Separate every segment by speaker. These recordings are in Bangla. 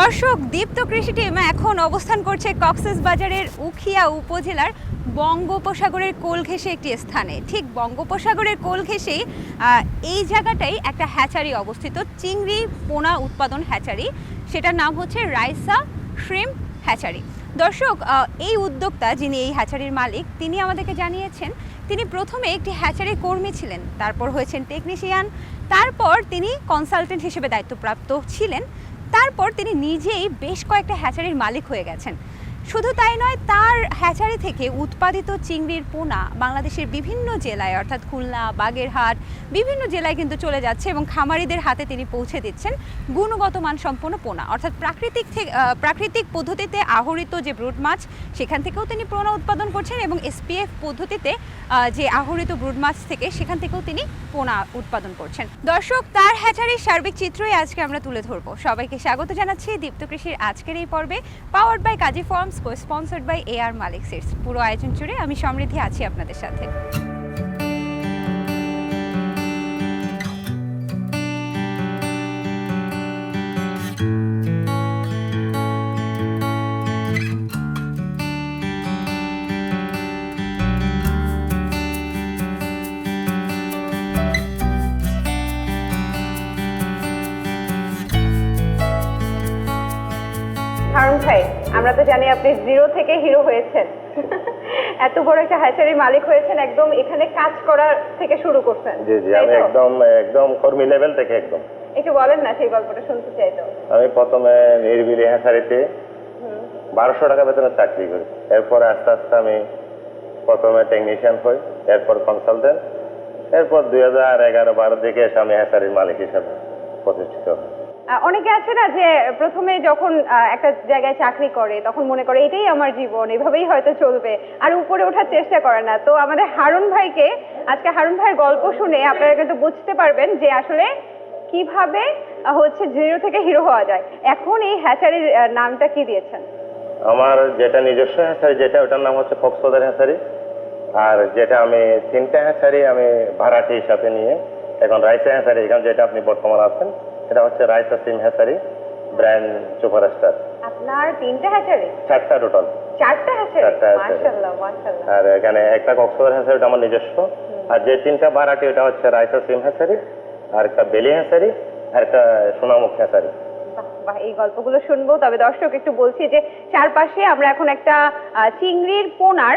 Speaker 1: দর্শক, দীপ্ত কৃষি টিম এখন অবস্থান করছে কক্সেস বাজারের উখিয়া উপজেলার বঙ্গোপসাগরের কোল ঘেঁষে একটি স্থানে। ঠিক বঙ্গোপসাগরের কোল ঘেঁষেই এই জায়গাটাই একটা হ্যাচারি অবস্থিত, চিংড়ি পোনা উৎপাদন হ্যাচারি। সেটার নাম হচ্ছে রাইসা শ্রিম হ্যাচারি। দর্শক এই উদ্যোক্তা যিনি এই হ্যাচারির মালিক, তিনি আমাদেরকে জানিয়েছেন, তিনি প্রথমে একটি হ্যাচারি কর্মী ছিলেন, তারপর হয়েছেন টেকনিশিয়ান তারপর তিনি কনসালটেন্ট হিসেবে দায়িত্বপ্রাপ্ত ছিলেন। তারপর তিনি নিজেই বেশ কয়েকটা হ্যাচারির মালিক হয়ে গেছেন। শুধু তাই নয়, তার হ্যাচারি থেকে উৎপাদিত চিংড়ির পোনা বাংলাদেশের বিভিন্ন জেলায়, অর্থাৎ খুলনা, বাগেরহাট, বিভিন্ন জেলায় কিন্তু চলে যাচ্ছে এবং খামারিদের হাতে তিনি পৌঁছে দিচ্ছেন গুণগত মানসম্পন্ন পোনা। অর্থাৎ প্রাকৃতিক প্রাকৃতিক পদ্ধতিতে আহরিত যে ব্রুড মাছ, সেখান থেকেও তিনি পোনা উৎপাদন করছেন এবং এসপিএফ পদ্ধতিতে যে আহরিত ব্রুড মাছ থেকে, সেখান থেকেও তিনি পোনা উৎপাদন করছেন। দর্শক, তার হ্যাচারির সার্বিক চিত্রই আজকে আমরা তুলে ধরবো। সবাইকে স্বাগত জানাচ্ছি দীপ্ত কৃষির আজকের এই পর্বে powered by Kazi farms co sponsored by A R Malik seeds পুরো আয়োজন জুড়ে আমি সমৃদ্ধি আছি আপনাদের সাথে। আমরা তো জানি আপনি জিরো থেকে হিরো হয়েছেন। এত বড় একটা হ্যাচারির মালিক হয়েছেন একদম এখানে কাজ করার থেকে শুরু করছেন।
Speaker 2: জি জি আমি একদম একদম কর্মী লেভেল থেকে একদম।
Speaker 1: একটু বলেন না সেই গল্পটা শুনতে চাই তো।
Speaker 2: আমি প্রথমে নির্বিলি হ্যাঁসারিতে
Speaker 1: হুম।
Speaker 2: বারোশো টাকা বেতনে চাকরি করি। এরপর আস্তে আস্তে আমি প্রথমে টেকনিশিয়ান হই এরপর কনসালটেন্ট এরপর দুই হাজার এগারো বারো দিকে এসে আমি হ্যাঁসারির মালিক হিসাবে প্রতিষ্ঠিত হই।
Speaker 1: অনেকে আছে না যে প্রথমে যখন একটা জায়গায় চাকরি করে, তখন মনে করে এটাই আমার জীবন, এভাবেই হয়তো চলবে, আর উপরে ওঠার চেষ্টা করে না। তো আমাদের হারুন ভাইকে, আজকে হারুন ভাইয়ের গল্প শুনে আপনারা কিন্তু বুঝতে পারবেন যে আসলে কীভাবে হচ্ছে জিরো থেকে হিরো হওয়া যায়। এখন এই হ্যাচারির নামটা কি দিয়েছেন?
Speaker 2: আমার যেটা নিজস্ব হ্যাঁসারি যেটা ওটার নাম হচ্ছে কক্সবাজার হ্যাঁসারি আর যেটা আমি তিনটা হ্যাঁসারি আমি ভাড়াটি হিসাবে নিয়ে এখন রাইসা হ্যাঁসারি এখানে যেটা আপনি বর্তমান আছেন সেটা হচ্ছে রাইসা সিম হ্যাচারি ব্র্যান্ড সুপারস্টার
Speaker 1: আপনার তিনটা হ্যাচারি?
Speaker 2: চারটা টোটাল।
Speaker 1: চারটা হ্যাচারি? মাশাআল্লাহ মাশাআল্লাহ।
Speaker 2: আর এখানে একটা কক্সবাজার হ্যাঁসারি ওটা আমার নিজস্ব। আর যে তিনটা ভাড়াটি ওটা হচ্ছে রাইসা সিম হ্যাচারি আর একটা বেলি হ্যাচারি আর একটা সোনামুখ
Speaker 1: বাহ এই গল্পগুলো শুনব। তবে দর্শক, একটু বলছি যে, চারপাশে আমরা এখন একটা চিংড়ির পোনার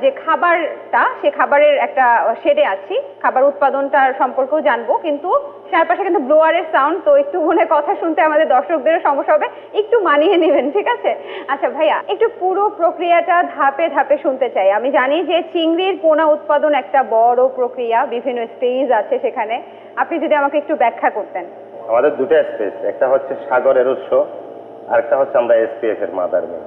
Speaker 1: যে খাবারটা, সে খাবারের একটা শেডে আছি। খাবার উৎপাদনটার সম্পর্কেও জানব। কিন্তু চারপাশে কিন্তু ব্লোয়ারের সাউন্ড, তো একটু মনে কথা শুনতে আমাদের দর্শকদেরও সমস্যা হবে। একটু মানিয়ে নেবেন, ঠিক আছে? আচ্ছা ভাইয়া, একটু পুরো প্রক্রিয়াটা ধাপে ধাপে শুনতে চাই। আমি জানি যে, চিংড়ির পোনা উৎপাদন একটা বড় প্রক্রিয়া, বিভিন্ন স্টেজ আছে সেখানে। আপনি যদি আমাকে একটু ব্যাখ্যা করতেন।
Speaker 2: আমাদের দুটো স্পেস একটা হচ্ছে সাগরের উৎস আর একটা হচ্ছে আমরা এসপিএফ এর মাদার মিল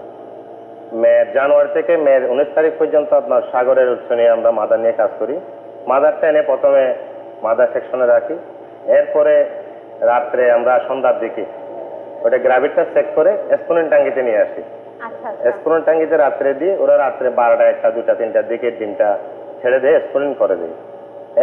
Speaker 2: মে জানুয়ারি থেকে মে উনিশ তারিখ পর্যন্ত আপনার সাগরের উৎস নিয়ে আমরা মাদার নিয়ে কাজ করি। মাদারটা এনে প্রথমে মাদার সেকশনে রাখি। এরপরে রাত্রে আমরা সন্ধ্যার দিকে ওটা গ্রাভিটটা চেক করে এক্সপোনেন্ট টাঙ্গিতে নিয়ে আসি।
Speaker 1: আচ্ছা আচ্ছা।
Speaker 2: টাঙ্গিতে রাত্রে দিয়ে ওরা রাত্রে বারোটা একটা দুটা তিনটার দিকে ডিমটা ছেড়ে দিয়ে এক্সপোনেন্ট করে দিই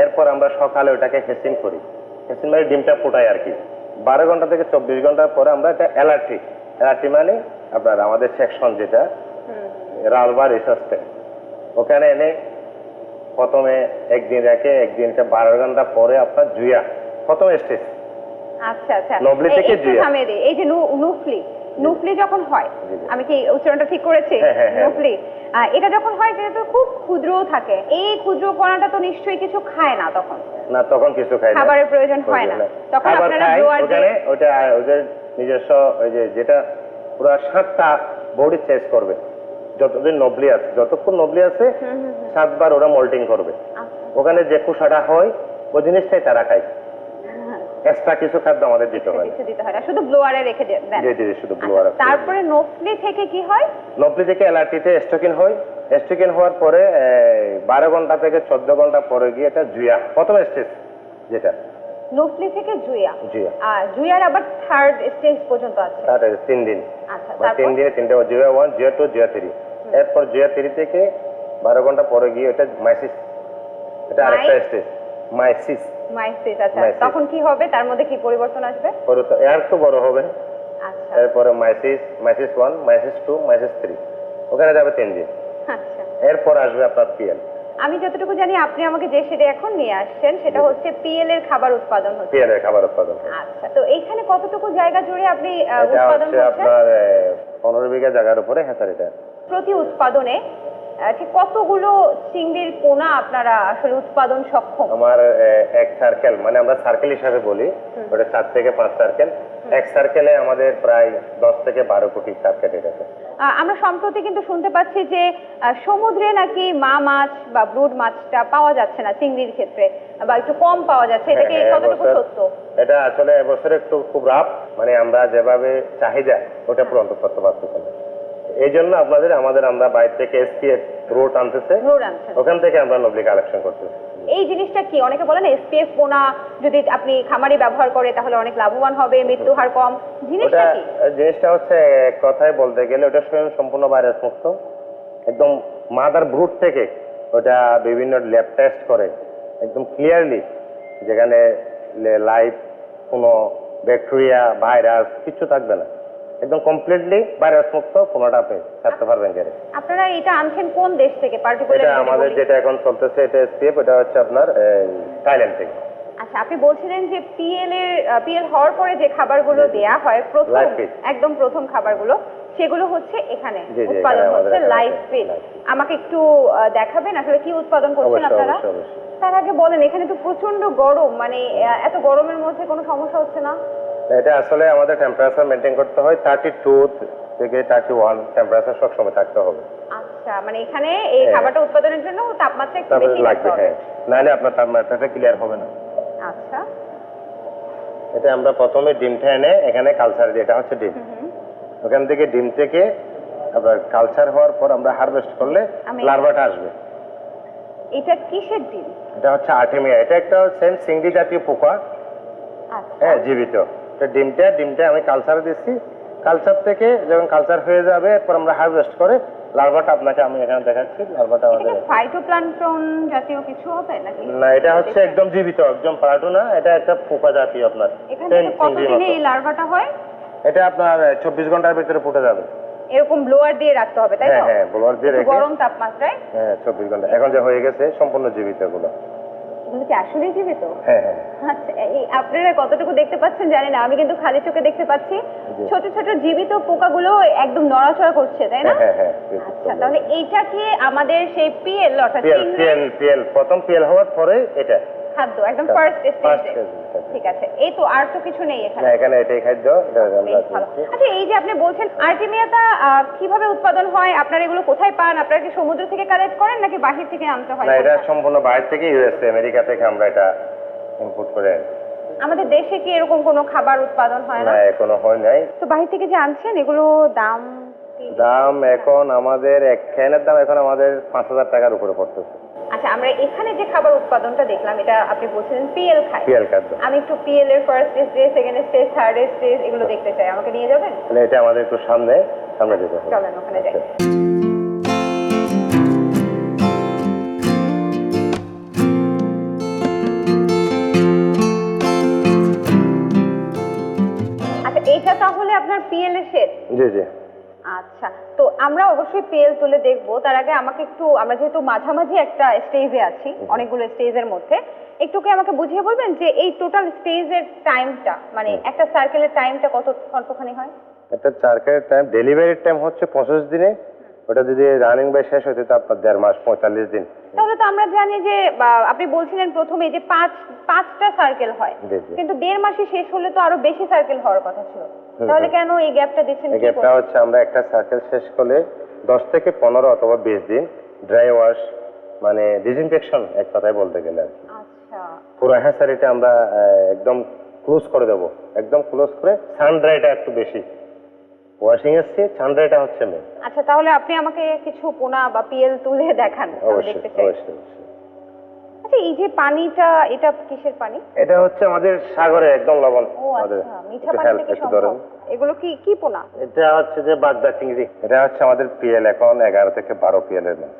Speaker 2: এরপর আমরা সকালে ওটাকে হেসিং করি। মানে ডিমটা ফোটাই আর কি। বারো ঘণ্টা থেকে চব্বিশ ঘণ্টা পরে আমরা এটা অ্যালার্টি অ্যালার্টি মানে আপনার আমাদের সেকশন যেটা
Speaker 1: হুম।
Speaker 2: রালবা রিসার্চ ওখানে এনে প্রথমে একদিন রেখে একদিন বারো ঘণ্টা পরে আপনার জুয়া। প্রথম স্টেজ
Speaker 1: আচ্ছা আচ্ছা।
Speaker 2: নবলি থেকে
Speaker 1: একটু
Speaker 2: জিয়া।
Speaker 1: থামিয়ে দিই। এই যে নু- নুফলি। নুফলি যখন হয়। আমি কি উচ্চারণটা ঠিক করেছি?
Speaker 2: হ্যাঁ, হ্যাঁ, হ্যাঁ।
Speaker 1: নুফলি। এটা যখন হয় এটা তো খুব ক্ষুদ্র থাকে এই ক্ষুদ্র কণাটা তো নিশ্চয়ই কিছু খায় না তখন।
Speaker 2: না তখন কিছু না।
Speaker 1: খাবারের প্রয়োজন হয় না। তখন আপনারা ব্লোয়ার
Speaker 2: ওখানে ওটা ওদের নিজস্ব ওই যে যেটা পুরো সাতটা বডি চেঞ্জ করবে। যতদিন নবলি আছে যতক্ষণ নবলি আছে সাতবার ওরা মল্টিং করবে। ওখানে যে কুসাটা হয় ওই জিনিসটাই তারা খায়। এক্সট্রা কিছু খাদ্য আমাদের দিতে হয়।
Speaker 1: কিছু দিতে হয় না শুধু ব্লোয়ারে রেখে দেন
Speaker 2: জি জি শুধু ব্লু আর
Speaker 1: আচ্ছা, তারপরে নফলি থেকে কি হয়?
Speaker 2: নবলি থেকে এলআরটিতে স্টোকিন হয়। স্টোকিন হওয়ার পরে বারো ঘণ্টা থেকে চোদ্দ ঘণ্টা পরে গিয়ে এটা জুয়া। প্রথম স্টেজ যেটা।
Speaker 1: নফলি থেকে জুয়া।
Speaker 2: জুয়া।
Speaker 1: আর জুয়ার আবার থার্ড স্টেজ পর্যন্ত আছে।
Speaker 2: তার তিন দিন।
Speaker 1: আচ্ছা
Speaker 2: মানে তিন দিনে তিনটে zero one zero two zero three এরপর জিরো থ্রি থেকে বারো ঘণ্টা পরে গিয়ে এটা মাইসিস এটা আরেকটা স্টেজ মাইসিস
Speaker 1: মাইসিস আচ্ছা।
Speaker 2: মাইসিস।
Speaker 1: তখন কি হবে? তার মধ্যে কি পরিবর্তন আসবে?
Speaker 2: পরে তো এর তো বড় হবে।
Speaker 1: আচ্ছা।
Speaker 2: এরপরে mysis mysis one mysis two mysis three ওখানে যাবে তিন দিন।
Speaker 1: আচ্ছা।
Speaker 2: এরপর আসবে আপনার পিএল
Speaker 1: আমি যতটুকু জানি আপনি আমাকে যে সেটা এখন নিয়ে আসছেন সেটা হচ্ছে পিএল এর খাবার উৎপাদন হচ্ছে।
Speaker 2: পিএল এর খাবার উৎপাদন
Speaker 1: আচ্ছা তো এইখানে কতটুকু জায়গা জুড়ে আপনি আহ,
Speaker 2: এটা
Speaker 1: উৎপাদন
Speaker 2: হচ্ছে
Speaker 1: করছেন
Speaker 2: আপনার পনেরো বিঘা জায়গার উপরে হ্যাচারিটা
Speaker 1: প্রতি উৎপাদনে? ঠিক কতগুলো চিংড়ির পোনা আপনারা আসলে উৎপাদন সক্ষম?
Speaker 2: আমার এক সার্কেল মানে আমরা সার্কেল হিসাবে বলি ওটা চার থেকে পাঁচ সার্কেল এক সার্কেলে আমাদের প্রায় দশ থেকে বারো কোটি সার্কেল এটা
Speaker 1: আহ, আমরা সম্প্রতি কিন্তু শুনতে পাচ্ছি যে সমুদ্রে নাকি মা মাছ বা ব্রুড মাছটা পাওয়া যাচ্ছে না চিংড়ির ক্ষেত্রে বা একটু কম পাওয়া যাচ্ছে। এটা কি
Speaker 2: হ্যাঁ,
Speaker 1: কতটুকু সত্য?
Speaker 2: এটা আসলে এবছর একটু খুব রাফ মানে আমরা যেভাবে চাহিদা ওটা পূরণ করতে পারতেছি না। এই জন্য আপনাদের আমাদের আমরা বাইরে থেকে এসপিএফ রোড আনতেছে। ওখান থেকে আমরা নবলি কালেকশন করতেছি।
Speaker 1: এই জিনিসটা কি? অনেকে বলেন এসপিএফ পোনা যদি আপনি খামারে ব্যবহার করে তাহলে অনেক লাভবান হবে মৃত্যু হার কম। জিনিসটা কি?
Speaker 2: জিনিসটা হচ্ছে এক কথায় বলতে গেলে ওটা স্বয়ং সম্পূর্ণ ভাইরাস মুক্ত। একদম মাদার ব্রুট থেকে ওটা বিভিন্ন ল্যাব টেস্ট করে একদম ক্লিয়ারলি যেখানে লাইভ কোনো ব্যাকটেরিয়া ভাইরাস কিছু থাকবে না। একদম কমপ্লিটলি ভাইরাস মুক্ত কোনোটা আপনি ছাড়তে পারবেন গেলে
Speaker 1: আপনারা এটা আনছেন কোন দেশ থেকে?
Speaker 2: এটা
Speaker 1: পার্টিকুলার
Speaker 2: আমাদের যেটা এখন চলতেছে এটা এসপিএফ এটা হচ্ছে আপনার থাইল্যান্ড থেকে।
Speaker 1: আচ্ছা আপনি বলছিলেন যে পিএল এর পিএল হওয়ার পরে যে খাবারগুলো দেয়া হয় প্রথম একদম প্রথম খাবারগুলো সেগুলো হচ্ছে এখানে। উৎপাদন হচ্ছে লাইভ ফিড আমাকে একটু দেখাবেন আসলে কি উৎপাদন করছেন আপনারা? তার আগে বলেন এখানে তো প্রচণ্ড গরম মানে এত গরমের মধ্যে কোনো সমস্যা হচ্ছে না?
Speaker 2: এটা আসলে আমাদের টেম্পারেচার মেনটেন করতে হয় থার্টি টু থেকে থার্টি ওয়ান টেম্পারেচার সবসময় থাকতে হবে।
Speaker 1: আচ্ছা মানে এখানে এই
Speaker 2: হ্যাঁ।
Speaker 1: খাবারটা উৎপাদনের জন্য তাপমাত্রা একটু বেশি
Speaker 2: লাগবে। হ্যাঁ। নাহলে আপনার তাপমাত্রাটা ক্লিয়ার হবে না।
Speaker 1: আচ্ছা।
Speaker 2: এটা আমরা প্রথমে ডিমটা এনে এখানে কালচার দিই এটা হচ্ছে ডিম। ওখান থেকে ডিম থেকে আপনার কালচার হওয়ার পর আমরা হারভেস্ট করলে লার্ভাটা আসবে।
Speaker 1: এটা কিসের ডিম?
Speaker 2: এটা হচ্ছে আর্টিমিয়া এটা একটা সেম সিঙ্গি জাতীয় পোকা।
Speaker 1: আচ্ছা।
Speaker 2: হ্যাঁ জীবিত। ডিমটা ডিমটা আমি কালচার দিচ্ছি। কালচার থেকে যখন কালচার হয়ে যাবে এরপর আমরা হারভেস্ট করে লার্ভাটা আপনাকে আমি এখানে দেখাচ্ছি লার্ভাটা আমাদের
Speaker 1: কি জাতীয় কিছু হবে নাকি?
Speaker 2: না এটা হচ্ছে একদম জীবিত একদম পারাটু না এটা একটা পোকা জাতীয় আপনার
Speaker 1: এখান কতদিনে এই লার্ভাটা হয়?
Speaker 2: এটা আপনার চব্বিশ ঘণ্টার ভিতরে ফুটে যাবে।
Speaker 1: এরকম ব্লোয়ার দিয়ে রাখতে হবে তাই
Speaker 2: হ্যাঁ
Speaker 1: তো?
Speaker 2: হ্যাঁ ব্লোয়ার দিয়ে রেখে।
Speaker 1: গরম তাপমাত্রায়?
Speaker 2: হ্যাঁ চব্বিশ ঘণ্টা। এখন যে হয়ে গেছে সম্পূর্ণ জীবিত এগুলো।
Speaker 1: এগুলো কি আসলেই জীবিত?
Speaker 2: হ্যাঁ হ্যাঁ।
Speaker 1: আচ্ছা এই আপনারা কতটুকু দেখতে পাচ্ছেন জানি না আমি কিন্তু খালি চোখে দেখতে পাচ্ছি। ছোট ছোট জীবিত পোকাগুলো একদম নড়াচড়া করছে তাই না?
Speaker 2: হ্যাঁ
Speaker 1: আচ্ছা তাহলে এইটা কি আমাদের সেই পিএল অর্থাৎ
Speaker 2: প্রথম পিএল হওয়ার পরে এটা।
Speaker 1: খাদ্য একদম ফার্স্ট স্টেজে ঠিক আছে এই তো আর তো কিছু নেই এখানে।
Speaker 2: না এখানে এটাই খাদ্য।
Speaker 1: আচ্ছা এই যে আপনি বলছেন আর্টিমিয়াটা কীভাবে উৎপাদন হয়? আপনারা এগুলো কোথায় পান? আপনারা কি সমুদ্র থেকে কালেক্ট করেন নাকি বাহির থেকে আনতে হয়?
Speaker 2: না এটা সম্পূর্ণ বাইরে থেকে ইউএসএ আমেরিকা থেকে আমরা এটা ইম্পোর্ট করে আনি।
Speaker 1: আমাদের দেশে কি এরকম কোনো খাবার উৎপাদন হয় না?
Speaker 2: না এখনও হয় নাই।
Speaker 1: তো বাহির থেকে যে আনছেন এগুলো দাম
Speaker 2: দাম এখন আমাদের এক ক্যানের দাম এখন আমাদের পাঁচ হাজার টাকার উপরে পড়তেছে।
Speaker 1: আচ্ছা আমরা এখানে যে খাবার উৎপাদনটা দেখলাম এটা আপনি বলছিলেন পিএল খাই
Speaker 2: পিএল খাদ্য।
Speaker 1: আমি একটু পিএল এর first stage second stage third stage এগুলো দেখতে চাই। আমাকে নিয়ে যাবেন?
Speaker 2: তাহলে এটা আমাদের একটু সামনে সামনে যেতে হবে।
Speaker 1: চলেন ওখানে যাই।
Speaker 2: আচ্ছা।
Speaker 1: আচ্ছা এটা তাহলে আপনার পিএল এর শেড
Speaker 2: জি জি।
Speaker 1: আচ্ছা তো আমরা অবশ্যই পেল তুলে দেখব। তার আগে আমাকে একটু আমরা যেহেতু মাঝামাঝি একটা স্টেজে আছি অনেকগুলো স্টেজের মধ্যে একটু কি আমাকে বুঝিয়ে বলবেন যে এই টোটাল স্টেজের টাইমটা মানে একটা সার্কেলের টাইমটা কত কতখানি হয়?
Speaker 2: একটা চারকের টাইম ডেলিভারির টাইম হচ্ছে পঁচিশ দিনে ওটা যদি রানিং বাই শেষ হতে তো আপনার দেড় মাস পঁয়তাল্লিশ দিন।
Speaker 1: তাহলে তো আমরা জানি যে আপনি বলছিলেন প্রথমে যে পাঁচ পাঁচটা সার্কেল হয়। কিন্তু দেড় মাসে শেষ হলে তো আরও বেশি সার্কেল হওয়ার কথা ছিল। তাহলে
Speaker 2: হুম।
Speaker 1: কেন এই গ্যাপটা দিচ্ছেন
Speaker 2: এই গ্যাপটা হচ্ছে আমরা একটা সার্কেল শেষ করলে দশ থেকে পনেরো অথবা বিশ দিন ড্রাই ওয়াশ মানে ডিসইনফেকশন এক কথায় বলতে গেলে আর
Speaker 1: আচ্ছা।
Speaker 2: পুরো হ্যাসারিটা আমরা একদম ক্লোজ করে দেবো। একদম ক্লোজ করে সান ড্রাইটা একটু বেশি। ওয়াশিং এর চেয়ে সান ড্রাইটা হচ্ছে মেন
Speaker 1: আচ্ছা তাহলে আপনি আমাকে কিছু পোনা বা পিএল তুলে দেখান আমি দেখতে চাই।
Speaker 2: অবশ্যই অবশ্যই।
Speaker 1: আচ্ছা এই যে পানিটা এটা কিসের পানি?
Speaker 2: এটা হচ্ছে আমাদের সাগরে একদম লবণ।
Speaker 1: ও আচ্ছা মিঠা
Speaker 2: একটু
Speaker 1: পানি থেকে
Speaker 2: একটু
Speaker 1: সম্ভব? এগুলো কি কি পোনা?
Speaker 2: এটা হচ্ছে যে বাগদা চিংড়ি। এটা হচ্ছে আমাদের পিএল এখন এগারো থেকে বারো পিএল এর মাছ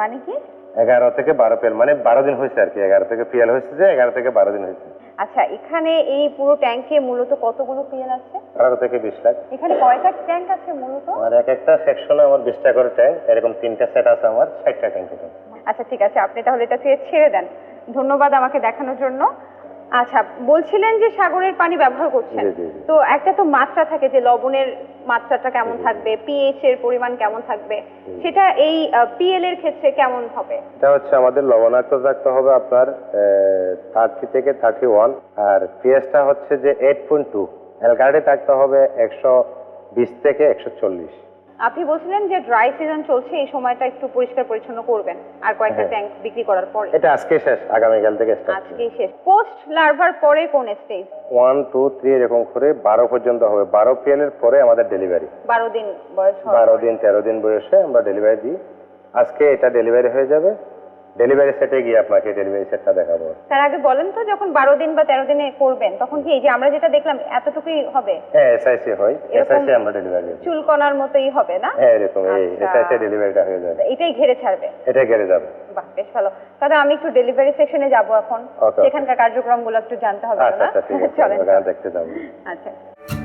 Speaker 1: মানে কি?
Speaker 2: এগারো থেকে বারো পিএল মানে বারো দিন হয়েছে আর কি। এগারো থেকে পিএল হয়েছে যে এগারো থেকে বারো দিন হয়েছে।
Speaker 1: আচ্ছা এখানে এই পুরো ট্যাঙ্কে মূলত কতগুলো পিএল আছে?
Speaker 2: আঠারো থেকে বিশ লাখ।
Speaker 1: এখানে কয়টা ট্যাঙ্ক আছে মূলত?
Speaker 2: আর এক একটা সেকশনে আমার বিশটা করে ট্যাঙ্ক এরকম তিনটা সেট আছে আমার ষাটটা ট্যাঙ্ক
Speaker 1: আচ্ছা ঠিক আছে আপনি তাহলে এটা ছেড়ে দেন। ধন্যবাদ আমাকে দেখানোর জন্য। আচ্ছা বলছিলেন যে সাগরের পানি ব্যবহার করছেন। তো একটা তো মাত্রা থাকে যে লবণের মাত্রাটা কেমন থাকবে পিএইচ এর পরিমাণ কেমন থাকবে সেটা এই পিএল এর ক্ষেত্রে কেমন হবে?
Speaker 2: এটা হচ্ছে আমাদের লবণাক্ত থাকতে হবে আপনার থার্টি থেকে থার্টি ওয়ান আর পিএসটা হচ্ছে যে এইট পয়েন্ট টু অ্যালকার্ডে থাকতে হবে একশো বিশ থেকে একশো চল্লিশ।
Speaker 1: আপনি বলছিলেন যে ড্রাই সিজন চলছে এই সময়টা একটু পরিষ্কার পরিচ্ছন্ন করবেন। আর কয়েকটা। ট্যাঙ্ক বিক্রি করার পরে।
Speaker 2: এটা আজকে শেষ আগামী কাল থেকে স্টার্ট
Speaker 1: আজকেই শেষ। পোস্ট লার্ভার পরে কোন স্টেজ
Speaker 2: ওয়ান টু থ্রি এরকম করে বারো পর্যন্ত হবে। বারো পিএল এর পরে আমাদের ডেলিভারি
Speaker 1: বারো দিন বয়স হওয়ার
Speaker 2: বারো
Speaker 1: পরে।
Speaker 2: দিন তেরো দিন বয়সে আমরা ডেলিভারি দিই। আজকে এটা ডেলিভারি হয়ে যাবে। ডেলিভারি সেটে গিয়ে আপনাকে ডেলিভারি সেটটা দেখাবো।
Speaker 1: তার আগে বলেন তো যখন বারো দিন বা তেরো দিনে করবেন তখন কি এই যে আমরা যেটা দেখলাম এতটুকুই হবে?
Speaker 2: হ্যাঁ এসআইসি হয়। এসআইসি আমরা ডেলিভারি দিই।
Speaker 1: চুলকনার মতোই হবে না?
Speaker 2: হ্যাঁ এরকম এই
Speaker 1: আচ্ছা।
Speaker 2: এসআইসি ডেলিভারিটা হয়ে যাবে।
Speaker 1: এটাই ঘিরে ছাড়বে?
Speaker 2: এটা ঘিরে যাবে।
Speaker 1: বাহ বেশ ভালো। তাহলে আমি একটু ডেলিভারি সেকশনে যাব এখন. সেখানকার কার্যক্রমগুলো একটু জানতে হবে
Speaker 2: আচ্ছা
Speaker 1: না?
Speaker 2: আচ্ছা আছে।
Speaker 1: চলেন
Speaker 2: দেখতে যাব।
Speaker 1: আচ্ছা আচ্ছা।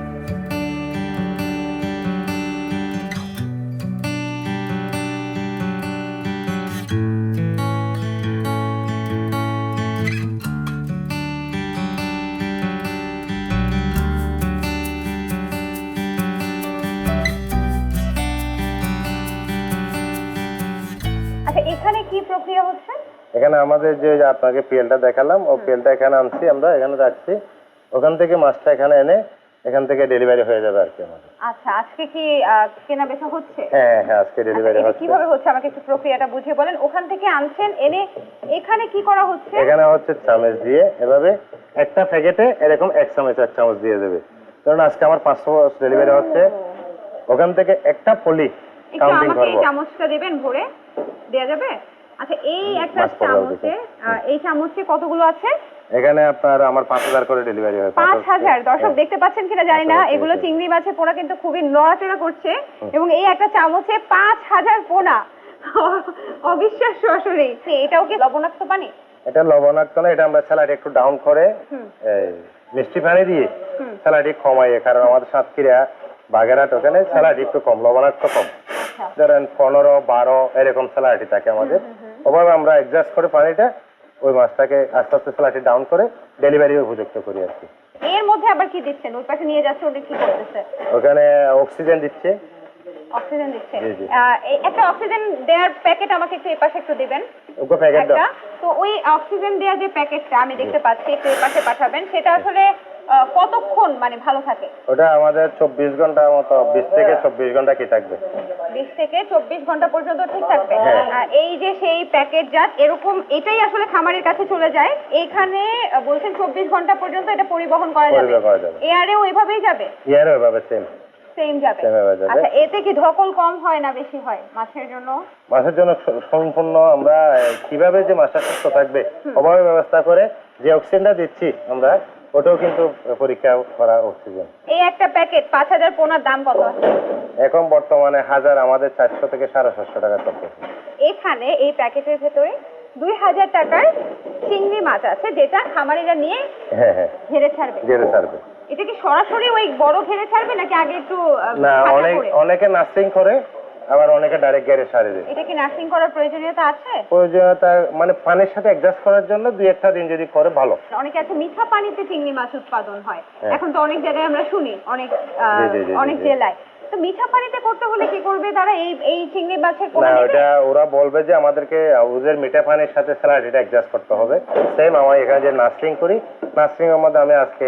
Speaker 1: এখানে
Speaker 2: আমাদের যে আপনাকে পিএলটা দেখালাম ও পিএলটা এখানে আনছি আমরা এখানে রাখছি ওখান থেকে মাছটা এখানে এনে এখান থেকে ডেলিভারি হয়ে যাবে আর কি আমাদের।
Speaker 1: আচ্ছা আজকে কি কেনা বেচা হচ্ছে?
Speaker 2: হ্যাঁ হ্যাঁ আজকে
Speaker 1: আচ্ছা,
Speaker 2: ডেলিভারি হচ্ছে।
Speaker 1: কীভাবে হচ্ছে? আমাকে একটু প্রক্রিয়াটা বুঝিয়ে বলেন। ওখান থেকে আনছেন এনে এখানে কি করা হচ্ছে?
Speaker 2: এখানে হচ্ছে চামচ দিয়ে এভাবে একটা প্যাকেটে এরকম এক চামচ এক চামচ দিয়ে দেবে। কারণ আজকে আমার পাঁচশো ডেলিভারি হচ্ছে। ওখান থেকে একটা পলি কাউন্টিং করব।
Speaker 1: চামচটা দেবেন ভরে? দেয়া যাবে? আচ্ছা এই একটা চামচে এই চামচে কতগুলো আছে?
Speaker 2: এখানে আপনার আমার পাঁচ হাজার করে ডেলিভারি হয়
Speaker 1: পাঁচ হাজার। দর্শক
Speaker 2: হ্যাঁ।
Speaker 1: দেখতে পাচ্ছেন কিনা জানি না। এগুলো চিংড়ি মাছের পোনা কিন্তু খুবই নড়াচড়া করছে। এবং এই একটা চামচে পাঁচ হাজার পোনা। অবিশ্বাস্য আসলে এটাও কি লবণাক্ত পানি?
Speaker 2: এটা লবণাক্ত না এটা আমরা স্যালাড একটু ডাউন করে মিষ্টি পানি দিয়ে। স্যালাডি কমাইয়ে কারণ আমাদের সাতক্ষীরা বাগেরহাট ওখানে স্যালাড একটু কম লবণাক্ত কম।
Speaker 1: আচ্ছা।
Speaker 2: ধরেন পনেরো বারো এরকম স্যালাডি থাকে আমাদের। ওভাবে আমরা অ্যাডজাস্ট করে পানিটা ওই মাছটাকে আস্তে আস্তে স্যালাডি ডাউন করে ডেলিভারি উপযুক্ত করি আর কি।
Speaker 1: এর মধ্যে আবার কি দিচ্ছেন? ওই পাশে নিয়ে যাচ্ছে ওটা কি করতেছে?
Speaker 2: ওখানে অক্সিজেন দিচ্ছে।
Speaker 1: অক্সিজেন দিচ্ছে? একটা অক্সিজেন দেওয়ার প্যাকেট আমাকে একটু এই পাশে একটু দিবেন।
Speaker 2: ওকে প্যাকেট দাও।
Speaker 1: তো ওই অক্সিজেন দেওয়া যে প্যাকেটটা আমি দেখতে পাচ্ছি একটু এই পাশে পাঠাবেন সেটা আসলে কতক্ষণ মানে ভালো থাকে?
Speaker 2: ওটা আমাদের চব্বিশ ঘণ্টা মতো বিশ থেকে চব্বিশ ঘণ্টা কি থাকবে?
Speaker 1: বিশ থেকে চব্বিশ ঘণ্টা পর্যন্ত ঠিক থাকবে।
Speaker 2: হ্যাঁ।
Speaker 1: আর এই যে সেই প্যাকেট জাত এরকম এটাই আসলে খামারের কাছে চলে যায়। এখানে বলছেন চব্বিশ ঘণ্টা পর্যন্ত এটা পরিবহন করা যাবে। এয়ারেও এভাবেই যাবে?
Speaker 2: ইয়ারও এভাবে সেম
Speaker 1: যাবে। আচ্ছা এতে কি ধকল কম হয় না বেশি হয় মাছের জন্য?
Speaker 2: মাছের জন্য সম্পূর্ণ আমরা কীভাবে যে মাছটা সুস্থ থাকবে ওভাবে ব্যবস্থা করে যে অক্সিজেনটা দিচ্ছি আমরা ওটাও কিন্তু পরীক্ষা করা অক্সিজেন
Speaker 1: এই একটা প্যাকেট পাঁচ হাজার পোনার দাম কত? আছে
Speaker 2: এখন বর্তমানে হাজার আমাদের চারশো থেকে সাড়ে সাতশো টাকা চলতেছে।
Speaker 1: এখানে এই প্যাকেটের ভেতরে দুই হাজার টাকার চিংড়ি মাছ আছে যেটা খামারিরা নিয়ে
Speaker 2: হ্যাঁ হ্যাঁ।
Speaker 1: ঘেরে ছাড়বে।
Speaker 2: জেরে
Speaker 1: এটা কি সরাসরি ওই বড় ঘেরে ছাড়বে নাকি আগে একটু আহ,
Speaker 2: না
Speaker 1: ভাজা
Speaker 2: অনেক
Speaker 1: করে?
Speaker 2: অনেকে নার্সিং করে আবার অনেকে ডাইরেক্ট গ্যারে সারে দেয়।
Speaker 1: এটা কি নার্সিং করার প্রয়োজনীয়তা আছে?
Speaker 2: প্রয়োজনীয়তা মানে পানির সাথে অ্যাডজাস্ট করার জন্য দুই একটা দিন যদি করে ভালো।
Speaker 1: অনেকে আছে মিঠা পানিতে চিংড়ি মাছ উৎপাদন হয়।
Speaker 2: হ্যাঁ।
Speaker 1: এখন তো অনেক জায়গায় আমরা শুনি অনেক অনেক জেলায়। তো মিঠা পানিতে করতে হলে কি করবে তারা? এই এই চিংড়ি মাছের পোনা
Speaker 2: না ওটা ওরা বলবে যে আমাদেরকে ওদের মিঠা পানির সাথে স্যালাড এটা অ্যাডজাস্ট করতে হবে। সেম আমার এখানে যে নার্সিং করি নার্সিং এর মধ্যে আমি আজকে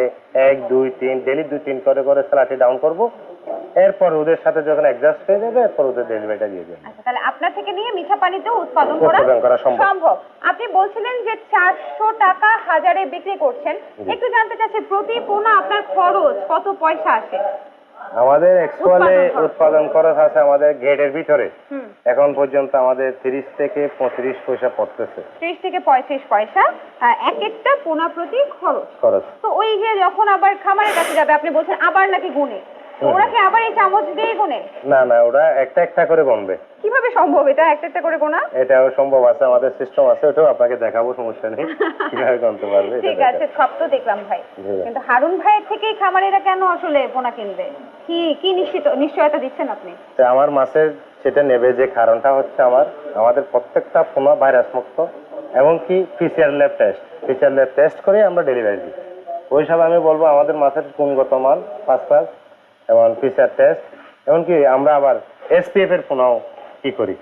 Speaker 2: এক দুই তিন ডেলি দুই তিন করে করে স্যালাডটি ডাউন করব। এরপর ওদের সাথে যখন অ্যাডজাস্ট হয়ে যাবে এরপর ওদের ডেলিভারিটা দিয়ে দেবে।
Speaker 1: আচ্ছা তাহলে আপনার থেকে নিয়ে মিঠা পানিতেও উৎপাদন করা
Speaker 2: সম্ভব।
Speaker 1: আপনি বলছিলেন যে চারশো টাকা হাজারে বিক্রি করছেন। একটু জানতে চাচ্ছি প্রতি পোনা আপনার খরচ কত পয়সা আসে?
Speaker 2: আমাদের অ্যাকচুয়ালি
Speaker 1: উৎপাদন খরচ।
Speaker 2: আছে আমাদের গেটের ভিতরে। এখন পর্যন্ত আমাদের তিরিশ থেকে পঁয়ত্রিশ পয়সা পড়তেছে।
Speaker 1: ত্রিশ থেকে পঁয়ত্রিশ পয়সা এক একটা পোনা প্রতি খরচ।
Speaker 2: খরচ।
Speaker 1: তো ওই যে যখন আবার খামারের কাছে যাবে আপনি বলছেন আবার নাকি গুনে। ওরা কি আবার এই চামচ দিয়ে গোনে
Speaker 2: না না ওরা একটা একটা করে বনবে।
Speaker 1: কীভাবে সম্ভব এটা? একটা একটা করে গোনা?
Speaker 2: এটাও সম্ভব আছে আমাদের সিস্টেম আছে ওটাও আপনাকে দেখাবো সমস্যা নেই। কীভাবে করতে পারবে
Speaker 1: ঠিক আছে সব তো দেখলাম ভাই। কিন্তু হারুন ভাইয়ের থেকেই খামারেরা কেন আসলে পোনা কিনবে? কি কি নিশ্চিত নিশ্চয়তা দিচ্ছেন আপনি?
Speaker 2: তো আমার মাছের সেটা নেবে যে কারণটা হচ্ছে আমার আমাদের প্রত্যেকটা পোনা ভাইরাস মুক্ত এবং কি PCR lab test PCR lab test করে আমরা ডেলিভারি দিই ওই হিসাবে আমি বলব আমাদের মাছের গুণগত মান ফার্স্ট ক্লাস এবং পিসিআর টেস্ট এমনকি আমরা আবার এসপিএফ এর পোনাও কি করি?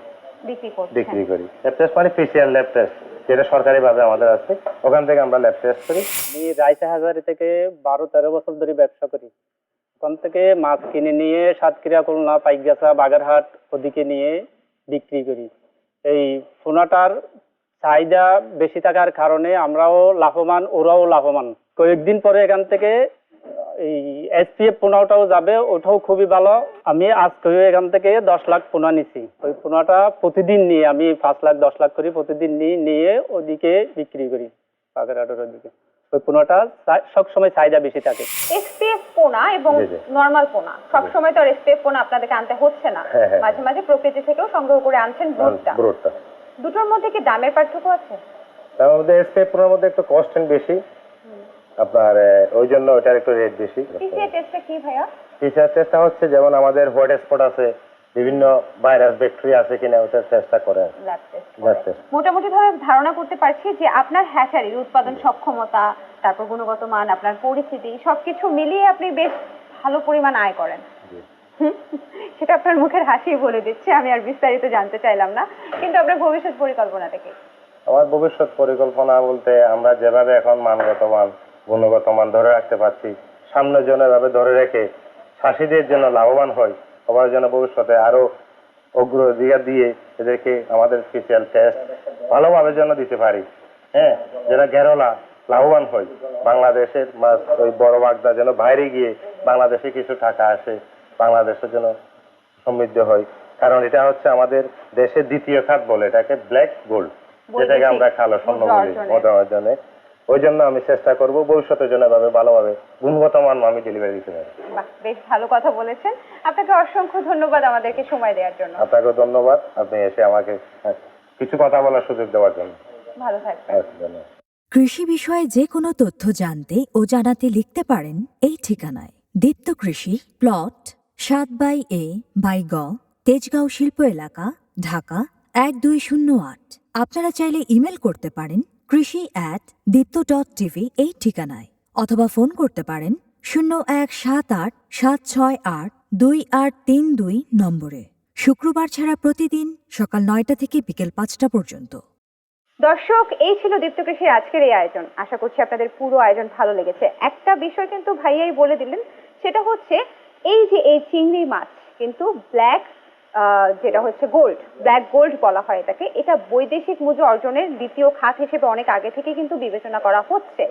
Speaker 1: বিক্রি
Speaker 2: বিক্রি করি। ল্যাব টেস্ট মানে পিসিআর ল্যাব টেস্ট যেটা সরকারিভাবে আমাদের আছে। ওখান থেকে আমরা ল্যাব টেস্ট করি।
Speaker 3: আমি রায়চা হাজারি থেকে বারো তেরো বছর ধরে ব্যবসা করি। ওখান থেকে মাছ কিনে নিয়ে সাতক্ষীরা খুলনা পাইকগাছা বাগেরহাট ওদিকে নিয়ে বিক্রি করি। এই পোনাটার চাহিদা বেশি থাকার কারণে আমরাও লাভবান ওরাও লাভবান। কয়েকদিন পরে এখান থেকে এই এসপিএফ পোনাটাও যাবে ওটাও খুবই ভালো। আমি আজকে এখান থেকে দশ লাখ পোনা নিছি। ওই পোনাটা প্রতিদিন নিয়ে আমি পাঁচ লাখ দশ লাখ করি প্রতিদিন নিয়ে নিয়ে ওদিকে বিক্রি করি বাগেরহাটের ওদিকে। ওই পোনাটা সবসময় চাহিদা বেশি থাকে।
Speaker 1: এসপিএফ পোনা এবং। নর্মাল পোনা। সবসময় তো আর এসপিএফ পোনা আপনাদেরকে আনতে হচ্ছে না।
Speaker 2: হ্যাঁ, হ্যাঁ।
Speaker 1: মাঝে মাঝে প্রকৃতি থেকেও সংগ্রহ করে আনছেন ব্রুটটা।
Speaker 2: ব্রোডটা
Speaker 1: দুটোর মধ্যে কি দামের পার্থক্য আছে?
Speaker 2: তার মধ্যে এসপিএফ পোনার মধ্যে একটু কস্ট বেশি। আপনার ওই জন্য ওটার একটু রেট বেশি।
Speaker 1: পিসিএ টেস্টটা কি ভাইয়া?
Speaker 2: টিচার টেস্টটা হচ্ছে যেমন আমাদের হোয়াইট স্পট আছে বিভিন্ন ভাইরাস ব্যাকটেরিয়া আছে কিনা ওটার চেষ্টা করে
Speaker 1: মোটামুটি ভাবে ধারণা করতে পারছি যে আপনার হ্যাচারির উৎপাদন সক্ষমতা তারপর গুণগত মান আপনার পরিস্থিতি সবকিছু মিলিয়ে আপনি বেশ ভালো পরিমাণ আয় করেন। সেটা আপনার মুখের হাসি বলে দিচ্ছে আমি আর বিস্তারিত জানতে চাইলাম না। কিন্তু আপনার ভবিষ্যৎ পরিকল্পনাটা কি?
Speaker 2: আমার ভবিষ্যৎ পরিকল্পনা বলতে আমরা যেভাবে এখন মানগত মান গুণগত মান ধরে রাখতে পারছি। সামনের জন্য এভাবে ধরে রেখে চাষিদের জন্য লাভবান হয় সবার জন্য ভবিষ্যতে আরও অগ্রাধিকার দিয়ে এদেরকে আমাদের স্পেশাল টেস্ট ভালোভাবে যেন দিতে পারি। হ্যাঁ যেন গেরোলা লাভবান হয় বাংলাদেশের মাছ ওই বড় বাগদা যেন বাইরে গিয়ে বাংলাদেশে কিছু টাকা আসে বাংলাদেশের জন্য সমৃদ্ধ হয় কারণ এটা হচ্ছে আমাদের দেশের দ্বিতীয় খাত বলে এটাকে ব্ল্যাক গোল্ড যেটাকে আমরা কালো স্বর্ণ বলি
Speaker 1: অর্জনে।
Speaker 2: ওই জন্য আমি চেষ্টা করব ভবিষ্যতের জন্য এভাবে ভালোভাবে গুণগত মান আমি ডেলিভারি দিতে পারি।
Speaker 1: বেশ ভালো কথা বলেছেন। আপনাকে অসংখ্য ধন্যবাদ আমাদেরকে সময় দেওয়ার জন্য।
Speaker 2: আপনাকে ধন্যবাদ। আপনি এসে আমাকে হ্যাঁ, কিছু কথা বলার সুযোগ দেওয়ার জন্য।
Speaker 1: ভালো থাকবেন।
Speaker 2: হ্যাঁ,
Speaker 4: কৃষি বিষয়ে যে কোনো তথ্য জানতে ও জানাতে লিখতে পারেন এই ঠিকানায়। দীপ্ত কৃষি প্লট সাত বাই এ বাই গ তেজগাঁও শিল্প এলাকা ঢাকা এক দুই শূন্য আট। আপনারা চাইলে ইমেল করতে পারেন কৃষি অ্যাট দীপ্ত ডট টিভি এই ঠিকানায় অথবা ফোন করতে পারেন শূন্য এক সাত আট সাত ছয় আট দুই আট তিন দুই নম্বরে। শুক্রবার ছাড়া প্রতিদিন সকাল নয়টা থেকে বিকেল পাঁচটা পর্যন্ত।
Speaker 1: দর্শক, এই ছিল দীপ্ত কৃষির আজকের এই আয়োজন। আশা করছি আপনাদের পুরো আয়োজন ভালো লেগেছে। একটা বিষয় কিন্তু ভাইয়াই বলে দিলেন, সেটা হচ্ছে এই যে এই চিংড়ি মাছ, কিন্তু ব্ল্যাক যেটা হচ্ছে গোল্ড ব্ল্যাক গোল্ড বলা হয় এটাকে। এটা বৈদেশিক মুদ্রা অর্জনের দ্বিতীয় খাত হিসেবে অনেক আগে থেকে কিন্তু বিবেচনা করা হচ্ছে।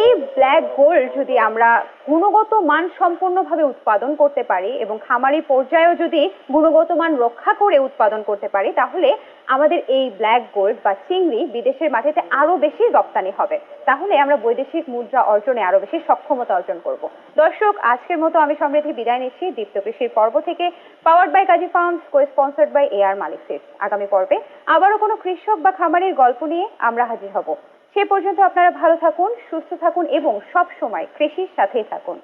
Speaker 1: এই ব্ল্যাক গোল্ড যদি আমরা গুণগত মান সম্পূর্ণভাবে উৎপাদন করতে পারি এবং খামারি পর্যায়েও যদি গুণগত মান রক্ষা করে উৎপাদন করতে পারি, তাহলে আমাদের এই ব্ল্যাক গোল্ড বা চিংড়ি বিদেশের মাটিতে আরও বেশি রপ্তানি হবে। তাহলে আমরা বৈদেশিক মুদ্রা অর্জনে আরও বেশি সক্ষমতা অর্জন করব। দর্শক, আজকের মতো আমি সমৃদ্ধি বিদায় নিচ্ছি। দীপ্ত কৃষির পর্ব থেকে powered by Kazi farms co sponsored by A R Malik আগামী পর্বে আবারও কোনো কৃষক বা খামারের গল্প নিয়ে আমরা হাজির হব। সে পর্যন্ত আপনারা ভালো থাকুন সুস্থ থাকুন এবং সব সময় কৃষির সাথেই থাকুন।